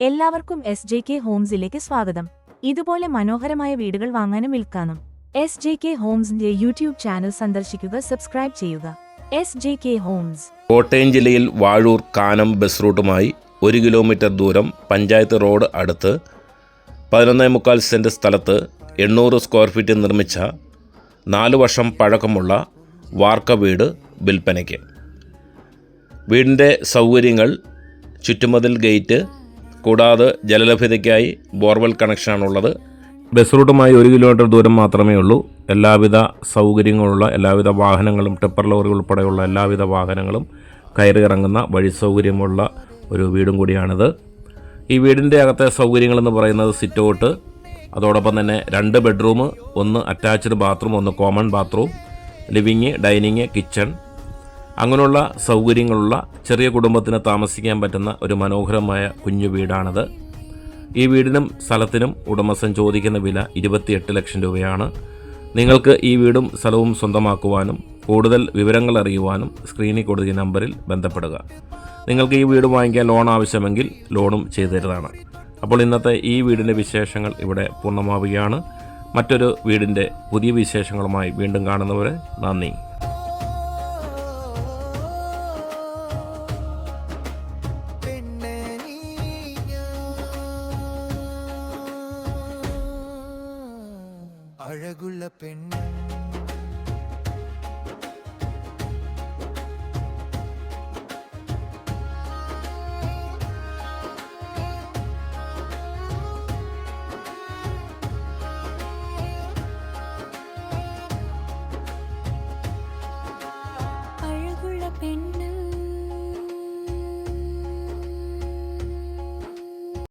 എല്ലാവർക്കും S J K ഹോംസിലേക്ക് സ്വാഗതം. ഇതുപോലെ മനോഹരമായ വീടുകൾ വാങ്ങാനും വിൽക്കാനും എസ് ജെ കെ ഹോംസിന്റെ യൂട്യൂബ് ചാനൽ സന്ദർശിക്കുക സബ്സ്ക്രൈബ് ചെയ്യുക. S J K homes Kottayam ജില്ലയിൽ വാഴൂർ കാനം ബസ് റൂട്ടുമായി ഒരു കിലോമീറ്റർ ദൂരം പഞ്ചായത്ത് റോഡ് അടുത്ത് പതിനൊന്നേ മുക്കാൽ സെന്റ് സ്ഥലത്ത് എണ്ണൂറ് സ്ക്വയർ ഫീറ്റ് നിർമ്മിച്ച നാല് വർഷം പഴക്കമുള്ള വാർക്ക വീട് വിൽപ്പനയ്ക്ക്. വീടിന്റെ സൗകര്യങ്ങൾ ചുറ്റുമതിൽ ഗേറ്റ് കൂടാതെ ജലലഭ്യതയ്ക്കായി ബോർവെൽ കണക്ഷനാണുള്ളത്. ബസ് റൂട്ടുമായി ഒരു കിലോമീറ്റർ ദൂരം മാത്രമേ ഉള്ളൂ. എല്ലാവിധ സൗകര്യങ്ങളുള്ള എല്ലാവിധ വാഹനങ്ങളും ടിപ്പർ ലോറി ഉൾപ്പെടെയുള്ള എല്ലാവിധ വാഹനങ്ങളും കയറി ഇറങ്ങുന്ന വഴി സൗകര്യമുള്ള ഒരു വീടും കൂടിയാണിത്. ഈ വീടിന്റെ അകത്തെ സൗകര്യങ്ങളെന്ന് പറയുന്നത് സിറ്റ് ഔട്ട് അതോടൊപ്പം തന്നെ രണ്ട് ബെഡ്റൂം ഒന്ന് അറ്റാച്ച്ഡ് ബാത്റൂം ഒന്ന് common bathroom living dining kitchen അങ്ങനെയുള്ള സൗകര്യങ്ങളുള്ള ചെറിയ കുടുംബത്തിന് താമസിക്കാൻ പറ്റുന്ന ഒരു മനോഹരമായ കുഞ്ഞു വീടാണത്. ഈ വീടിനും സ്ഥലത്തിനും ഉടമസ്ഥൻ ചോദിക്കുന്ന വില ഇരുപത്തിയെട്ട് ലക്ഷം രൂപയാണ്. നിങ്ങൾക്ക് ഈ വീടും സ്ഥലവും സ്വന്തമാക്കുവാനും കൂടുതൽ വിവരങ്ങൾ അറിയുവാനും സ്ക്രീനിൽ കൊടുക്കുന്ന നമ്പറിൽ ബന്ധപ്പെടുക. നിങ്ങൾക്ക് ഈ വീട് വാങ്ങിക്കാൻ ലോൺ ആവശ്യമെങ്കിൽ ലോണും ചെയ്തു തരുന്നതാണ് അപ്പോൾ ഇന്നത്തെ ഈ വീടിന്റെ വിശേഷങ്ങൾ ഇവിടെ പൂർണമാവുകയാണ്. മറ്റൊരു വീടിന്റെ പുതിയ വിശേഷങ്ങളുമായി വീണ്ടും കാണുന്നവരെ നന്ദി. அழகுள்ள பெண்